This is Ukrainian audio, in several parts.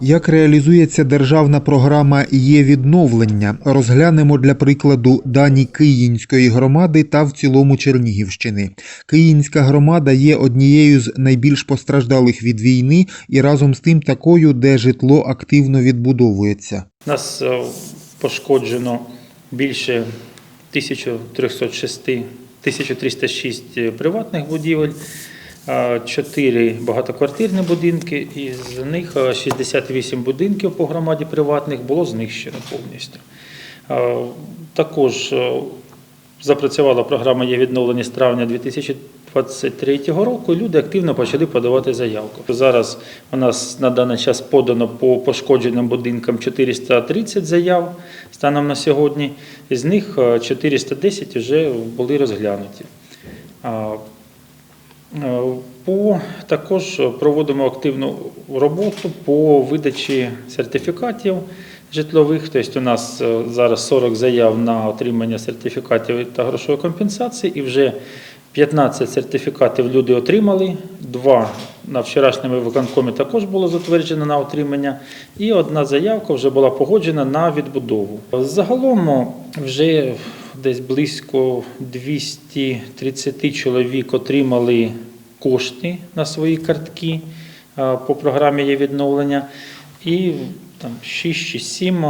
Як реалізується державна програма є відновлення? Розглянемо для прикладу дані Київської громади та в цілому Чернігівщини. Київська громада є однією з найбільш постраждалих від війни і разом з тим такою, де житло активно відбудовується. Нас е, пошкоджено більше 1306, 1306 приватних будівель, 4 багатоквартирні будинки, і з них е, 68 будинків по громаді приватних було знищено повністю. Також запрацювала програма є відновлення з травня 2023 року. і Люди активно почали подавати заявку. Зараз у нас на даний час подано по пошкодженим будинкам 430 заяв станом на сьогодні. З них е, 410 вже були розглянуті. Е, По, також проводимо активну роботу по видачі сертифікатів житлових. Тобто у нас е, зараз 40 заяв на отримання сертифікатів та грошової компенсації, і вже 15 сертифікатів люди отримали, два на вчорашньому виконкомі також було затверджено на отримання, і одна заявка вже була погоджена на відбудову. Загалом вже десь близько 230 чоловік отримали кошти на свої картки по програмі є відновлення, і там 6 чи 7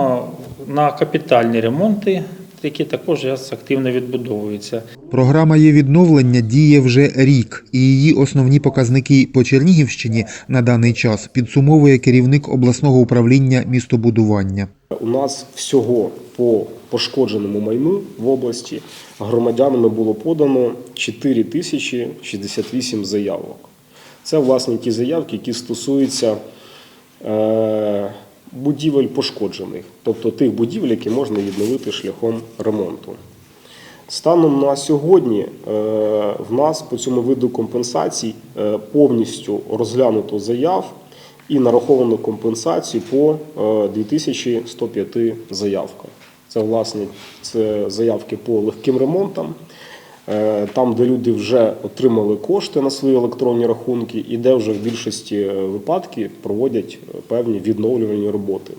на капітальні ремонти, які також зараз активно відбудовуються. Програма є відновлення діє вже рік, і її основні показники по Чернігівщині на даний час підсумовує керівник обласного управління містобудування. У нас всього по пошкодженому майну в області громадянами було подано 4 тисячі 68 заявок. Це власне ті заявки, які стосуються е, будівель пошкоджених, тобто тих будівель, які можна відновити шляхом ремонту. Станом на сьогодні е, в нас по цьому виду компенсацій е, повністю розглянуто заяв і нараховано компенсацію по е, 2105 заявкам. Це власне це заявки по легким ремонтам, е, там, де люди вже отримали кошти на свої електронні рахунки, і де вже в більшості е, випадків проводять е, певні відновлювальні роботи.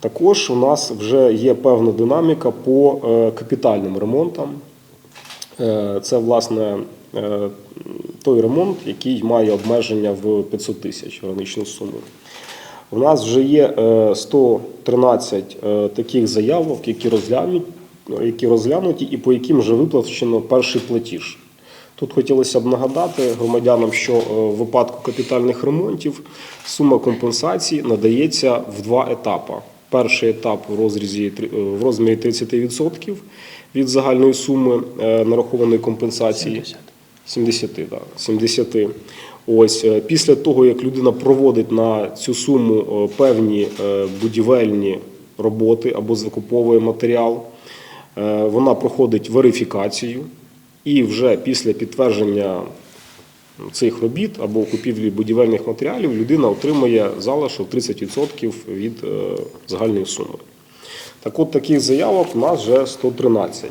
Також у нас вже є певна динаміка по капітальним ремонтам. Це, власне, той ремонт, який має обмеження в 500 тисяч граничну суму. У нас вже є е, 113 е, таких заявок, які розглянуть, які розглянуті і по яким вже виплачено перший платіж. Тут хотілося б нагадати громадянам, що е, в випадку капітальних ремонтів сума компенсації надається в два етапи. Перший етап в розрізі е, в розмірі 30% від загальної суми е, нарахованої компенсації. 70, да, 70. Ось е, після того, як людина проводить на цю суму е, певні е, будівельні роботи або закуповує матеріал, вона проходить верифікацію, і вже після підтвердження цих робіт або купівлі будівельних матеріалів людина отримує залишок 30% від загальної суми. Так от таких заявок у нас вже 113.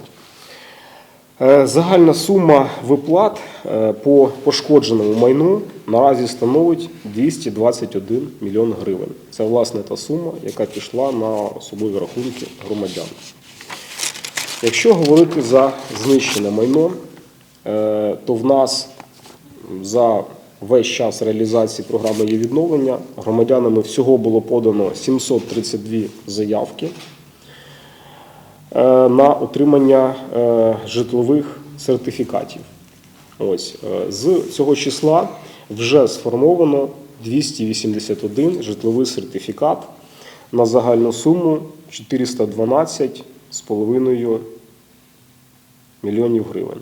Е, Загальна сума виплат е, по пошкодженому майну наразі становить 221 мільйон гривень. Це власне та сума, яка пішла на особові рахунки громадян. Якщо говорити за знищене майно, е, то в нас за весь час реалізації програми є відновлення громадянами всього було подано 732 заявки на отримання е, житлових сертифікатів. Ось е, з цього числа вже сформовано 281 житловий сертифікат на загальну суму 412,5 мільйонів гривень.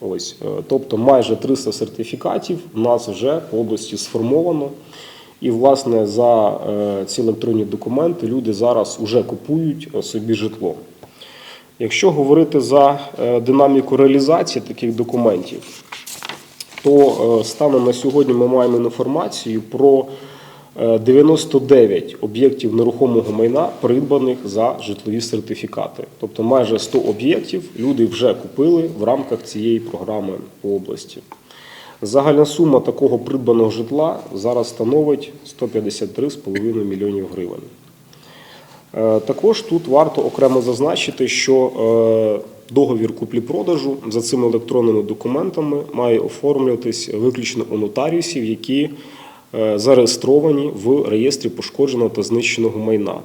Ось, е, тобто майже 300 сертифікатів у нас вже по області сформовано. І, власне, за е, ці електронні документи люди зараз вже купують е, собі житло. Якщо говорити за е, динаміку реалізації таких документів, то е, станом на сьогодні ми маємо інформацію про е, 99 об'єктів нерухомого майна, придбаних за житлові сертифікати. Тобто майже 100 об'єктів люди вже купили в рамках цієї програми по області. Загальна сума такого придбаного житла зараз становить 153,5 мільйонів гривень. Е, Також тут варто окремо зазначити, що е, договір куплі-продажу за цими електронними документами має оформлюватись виключно у нотаріусів, які е, зареєстровані в реєстрі пошкодженого та знищеного майна.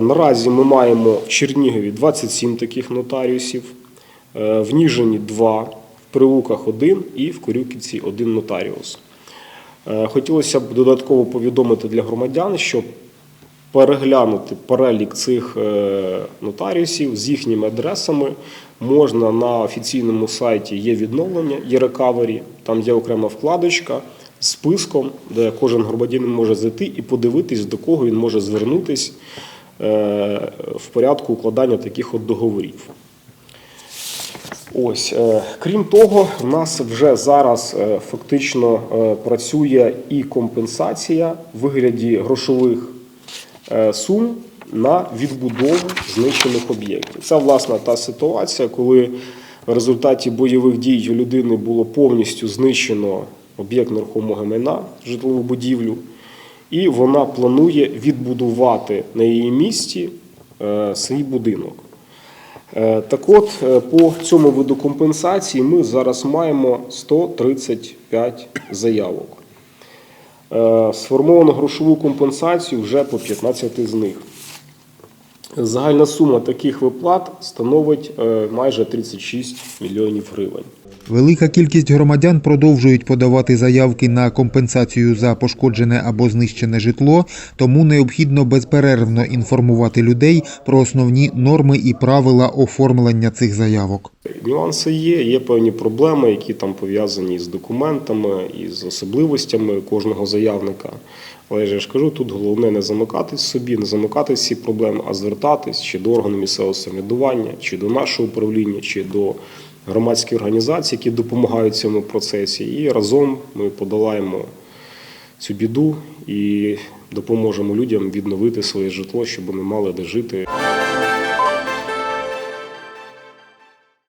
Наразі ми маємо в Чернігові 27 таких нотаріусів, в Ніжині 2, в Прилуках 1 і в Корюківці 1 нотаріус. Хотілося б додатково повідомити для громадян, що переглянути перелік цих е, нотаріусів з їхніми адресами можна на офіційному сайті є відновлення, є рекавері, там є окрема вкладочка з списком, де кожен громадянин може зайти і подивитись, до кого він може звернутись е, в порядку укладання таких от договорів. Ось, е, крім того, в нас вже зараз фактично працює і компенсація в вигляді грошових сум на відбудову знищених об'єктів. Це власне та ситуація, коли в результаті бойових дій у людини було повністю знищено об'єкт нерухомого майна, житлову будівлю, і вона планує відбудувати на її місці е, свій будинок. Е, Так от, е, по цьому виду компенсації ми зараз маємо 135 заявок. Е, Сформовано грошову компенсацію вже по 15 з них. Загальна сума таких виплат становить е, майже 36 мільйонів гривень. Велика кількість громадян продовжують подавати заявки на компенсацію за пошкоджене або знищене житло, тому необхідно безперервно інформувати людей про основні норми і правила оформлення цих заявок. Нюанси є, є певні проблеми, які там пов'язані з документами і з особливостями кожного заявника. Але я ж кажу, тут головне не замикатись собі, не замикатись в ці проблеми, а звертатись чи до органу місцевого самоврядування, чи до нашого управління, чи до громадських організації, які допомагають цьому процесі. І разом ми подолаємо цю біду і допоможемо людям відновити своє житло, щоб вони мали де жити.